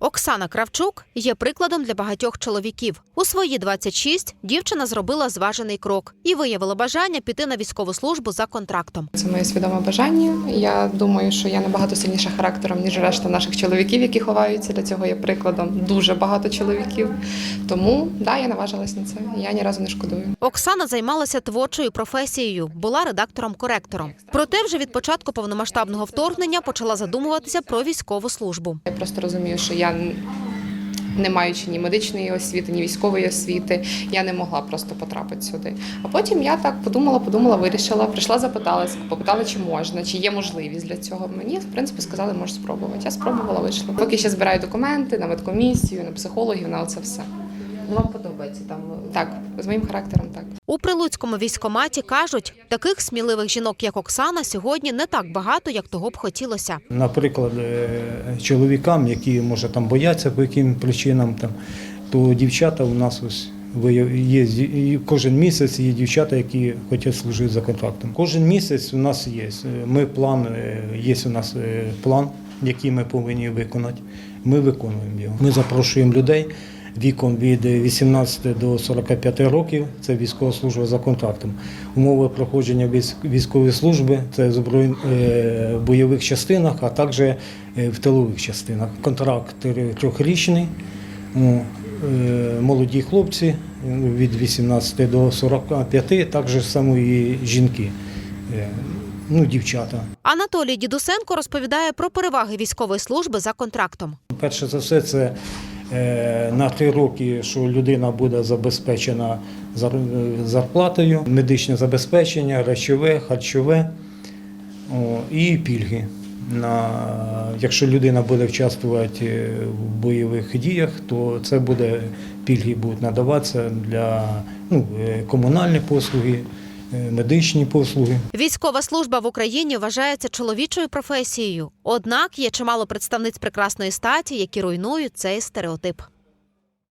Оксана Кравчук є прикладом для багатьох чоловіків. У свої 26 дівчина зробила зважений крок і виявила бажання піти на військову службу за контрактом. Це моє свідоме бажання. Я думаю, що я набагато сильніша характером, ніж решта наших чоловіків, які ховаються. Для цього є прикладом дуже багато чоловіків. Тому да, я наважилась на це. Я ні разу не шкодую. Оксана займалася творчою професією, була редактором-коректором. Проте вже від початку повномасштабного вторгнення почала задумуватися про військову службу. Я просто розумію, що я не маючи ні медичної освіти, ні військової освіти, я не могла просто потрапити сюди. А потім я так подумала, подумала, вирішила, прийшла, запиталася, попитала, чи можна, чи є можливість для цього. Мені в принципі сказали, можеш спробувати. Я спробувала, вийшла. Поки ще збираю документи на медкомісію, на психологів, на це все. Ну, вам подобається там. Так, з моїм характером, так. У прилуцькому військкоматі кажуть, таких сміливих жінок, як Оксана, сьогодні не так багато, як того б хотілося. Наприклад, е, чоловікам, які може там бояться по яким причинам, там, то дівчата у нас ось вияв- є кожен місяць є дівчата, які хочуть служити за контрактом. Кожен місяць у нас є. Е, Ми план, е, є у нас е, план, який ми повинні виконати. Ми виконуємо його. Ми запрошуємо людей віком від 18 до 45 років. Це військова служба за контрактом. Умови проходження військової служби це в е, бойових частинах, а також е, в тилових частинах. Контракт трьохрічний. Е, Молоді хлопці від 18 до 45, також само і жінки, ну, дівчата. Анатолій Дідусенко розповідає про переваги військової служби за контрактом. Перше за все, це на три роки, що людина буде забезпечена е, зарплатою, медичне забезпечення, речове, харчове і пільги. На, якщо людина буде участвувати е, в бойових діях, то це буде пільги будуть надаватися для ну, е, комунальні послуги, е, медичні послуги. Військова служба в Україні вважається чоловічою професією. Однак є чимало представниць прекрасної статі, які руйнують цей стереотип.